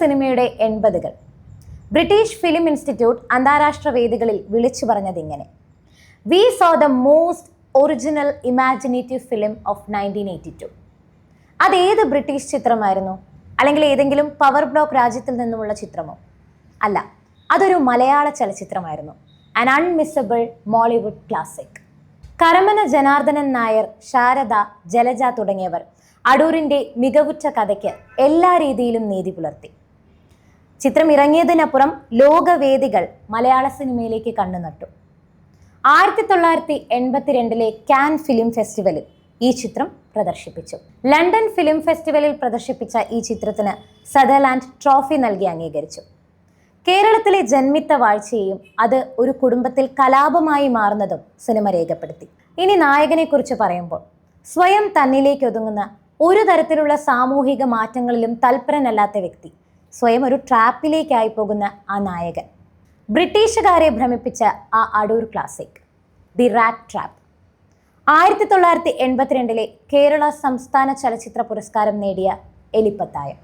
സിനിമയുടെ എൺപതുകൾ. British film institute അന്താരാഷ്ട്ര വേദികളിൽ വിളിച്ചു പറഞ്ഞതിങ്ങനെ we saw the most original imaginative film of nineteen eighty two അതേത് ബ്രിട്ടീഷ് ചിത്രമായിരുന്നു? അല്ലെങ്കിൽ ഏതെങ്കിലും പവർ ബ്ലോക്ക് രാജ്യത്തിൽ നിന്നുമുള്ള ചിത്രമോ? അല്ല അതൊരു മലയാള ചലച്ചിത്രമായിരുന്നു. An unmissable Mollywood classic Karamana Janardanan Nair Sharada Jalaja തുടങ്ങിയവർ അടൂരിന്റെ മികവുറ്റ കഥയ്ക്ക് എല്ലാ രീതിയിലും നീതി പുലർത്തി. ചിത്രം ഇറങ്ങിയതിനപ്പുറം ലോകവേദികൾ മലയാള സിനിമയിലേക്ക് കണ്ണു നട്ടു. ആയിരത്തി തൊള്ളായിരത്തി എൺപത്തിരണ്ടിലെ കാൻ ഫിലിം ഫെസ്റ്റിവലിൽ ഈ ചിത്രം പ്രദർശിപ്പിച്ചു. ലണ്ടൻ ഫിലിം ഫെസ്റ്റിവലിൽ പ്രദർശിപ്പിച്ച ഈ ചിത്രത്തിന് സദർലാൻഡ് ട്രോഫി നൽകി അംഗീകരിച്ചു. കേരളത്തിലെ ജന്മിത്ത വാഴ്ചയെയും അത് ഒരു കുടുംബത്തിൽ കലാപമായി മാറുന്നതും സിനിമ രേഖപ്പെടുത്തി. ഇനി നായകനെക്കുറിച്ച് പറയുമ്പോൾ സ്വയം തന്നിലേക്ക് ഒതുങ്ങുന്ന ഒരു തരത്തിലുള്ള സാമൂഹിക മാറ്റങ്ങളിലും തൽപരനല്ലാത്ത വ്യക്തി സ്വയം ഒരു ട്രാപ്പിലേക്കായി പോകുന്ന ആ നായകൻ. ബ്രിട്ടീഷുകാരെ ഭ്രമിപ്പിച്ച ആ Adoor classic the rat trap ആയിരത്തി തൊള്ളായിരത്തി എൺപത്തിരണ്ടിലെ കേരള സംസ്ഥാന ചലച്ചിത്ര പുരസ്കാരം നേടിയ എലിപ്പത്തായം.